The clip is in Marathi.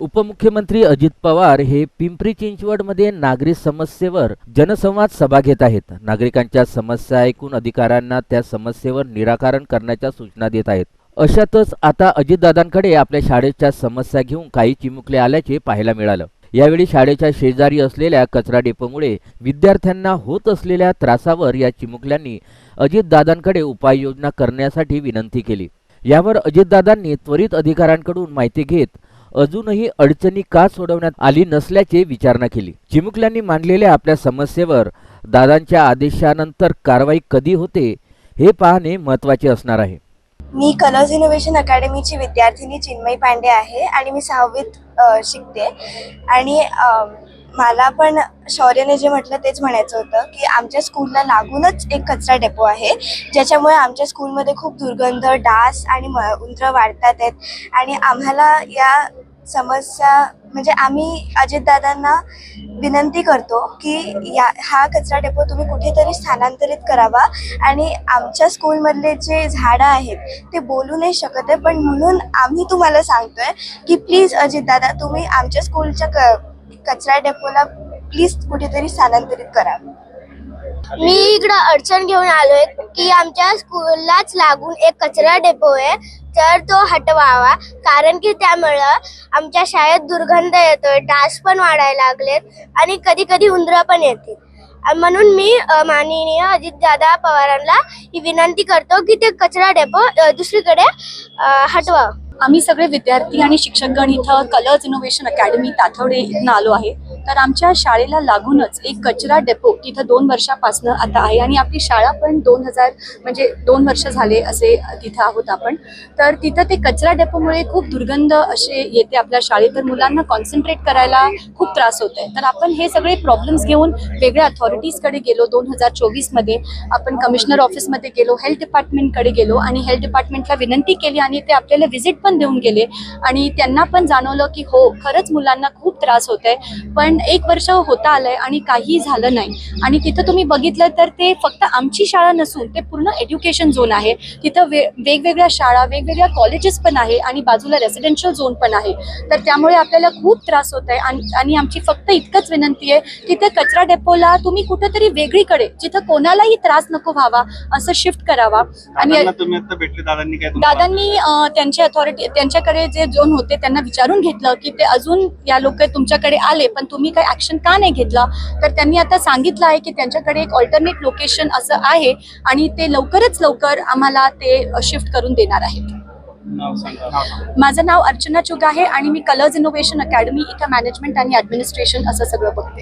उपमुख्यमंत्री अजित पवार हे पिंपरी चिंचवडमध्ये नागरी समस्येवर जनसंवाद सभा घेत आहेत. नागरिकांच्या समस्या ऐकून अधिकाऱ्यांना त्या समस्येवर निराकरण करण्याच्या सूचना देत आहेत. अशातच आता अजितदादांकडे आपल्या शाळेच्या समस्या घेऊन काही चिमुकले आल्याचे पाहायला मिळालं. यावेळी शाळेच्या शेजारी असलेल्या कचरा डेपोमुळे विद्यार्थ्यांना होत असलेल्या त्रासावर या चिमुकल्यांनी अजितदादांकडे उपाययोजना करण्यासाठी विनंती केली. यावर अजितदादांनी त्वरित अधिकाऱ्यांकडून माहिती घेत अजूनही अडचणी का सोडवण्यात आली नसल्याचे विचारणा केली. चिमुकल्यांनी मांडलेल्या आपल्या समस्येवर दादांच्या आदेशानंतर कारवाई कधी होते हे पाहणे महत्त्वाचे असणार आहे. मी कलर्स इनोव्हेशन अकॅडमीची विद्यार्थिनी चिन्मयी पांडे आहे आणि मी सहावीत शिकते. आणि मला पण शौर्यने जे म्हटलं तेच म्हणायचं होतं की आमच्या स्कूलला लागूनच एक कचरा डेपो आहे ज्याच्यामुळे आमच्या स्कूलमध्ये खूप दुर्गंध डास आणि म उंदरं वाढतात आहेत. आणि आम्हाला या समस्या म्हणजे आम्ही अजितदादांना विनंती करतो की या हा कचरा डेपो तुम्ही कुठेतरी स्थानांतरित करावा आणि आमच्या स्कूलमधले जे झाडं आहेत ते बोलू नाही शकत आहे. पण म्हणून आम्ही तुम्हाला सांगतोय की प्लीज अजितदादा तुम्ही आमच्या स्कूलच्या क कचरा डेपोला प्लीज कुठेतरी स्थानांतरित करा. मी इकडं अडचण घेऊन आलोय की आमच्या स्कूललाच लागून एक कचरा डेपो आहे तर तो हटवावा. कारण की त्यामुळं आमच्या शाळेत दुर्गंध येतोय डास पण वाढायला लागलेत आणि कधी कधी उंदरं पण येतील. म्हणून मी माननीय अजितदादा पवारांना ही विनंती करतो की ते कचरा डेपो दुसरीकडे अ, हटवावं. आम्ही सगळे विद्यार्थी आणि शिक्षकगण इथं कलर्स इनोव्हेशन अकॅडमी ताथवडे इथनं आलो आहे. तर आमच्या शाळेला लागूनच एक कचरा डेपो तिथं दोन वर्षापासनं आता आहे आणि आपली शाळा पण दोन हजार म्हणजे दोन वर्ष झाले असे तिथं आहोत आपण. तर तिथं ते कचरा डेपोमुळे खूप दुर्गंध असे येते आपल्या शाळेत. तर मुलांना कॉन्सन्ट्रेट करायला खूप त्रास होत आहे तर आपण हे सगळे प्रॉब्लेम्स घेऊन वेगळ्या अथॉरिटीजकडे गेलो. दोन हजार चोवीसमध्ये आपण कमिशनर ऑफिसमध्ये गेलो हेल्थ डिपार्टमेंटकडे गेलो आणि हेल्थ डिपार्टमेंटला विनंती केली आणि ते आपल्याला व्हिजिट पण देऊन गेले. आणि त्यांना पण जाणवलं की हो खरंच मुलांना खूप त्रास होत आहे पण एक वर्ष होता आलंय आणि काही झालं नाही. आणि तिथं तुम्ही बघितलं तर ते फक्त आमची शाळा नसून ते पूर्ण एज्युकेशन झोन आहे. तिथं वे वेगवेगळ्या शाळा वेगवेगळ्या कॉलेजेस पण आहे आणि बाजूला रेसिडेन्शियल झोन पण आहे. तर त्यामुळे आपल्याला खूप त्रास होत आहे आणि आमची फक्त इतकंच विनंती आहे की त्या कचरा डेपोला तुम्ही कुठेतरी वेगळीकडे जिथं कोणालाही त्रास नको व्हावा असं शिफ्ट करावा. आणि दादांना त्यांचे अथॉरिटी त्यांच्याकडे जे जोन होते त्यांना विचारून घेतलं की ते अजून या लोक तुमच्याकडे आले पण तुम्ही काही ऍक्शन का नाही घेतला? तर त्यांनी आता सांगितलं आहे की त्यांच्याकडे एक ऑल्टरनेट लोकेशन असं आहे आणि ते लवकरच लवकर आम्हाला ते शिफ्ट करून देणार आहेत. माझं नाव अर्चना चुग आहे आणि मी कलर्स इनोव्हेशन अकॅडमी इथं मॅनेजमेंट आणि ॲडमिनिस्ट्रेशन असं सगळं बघते.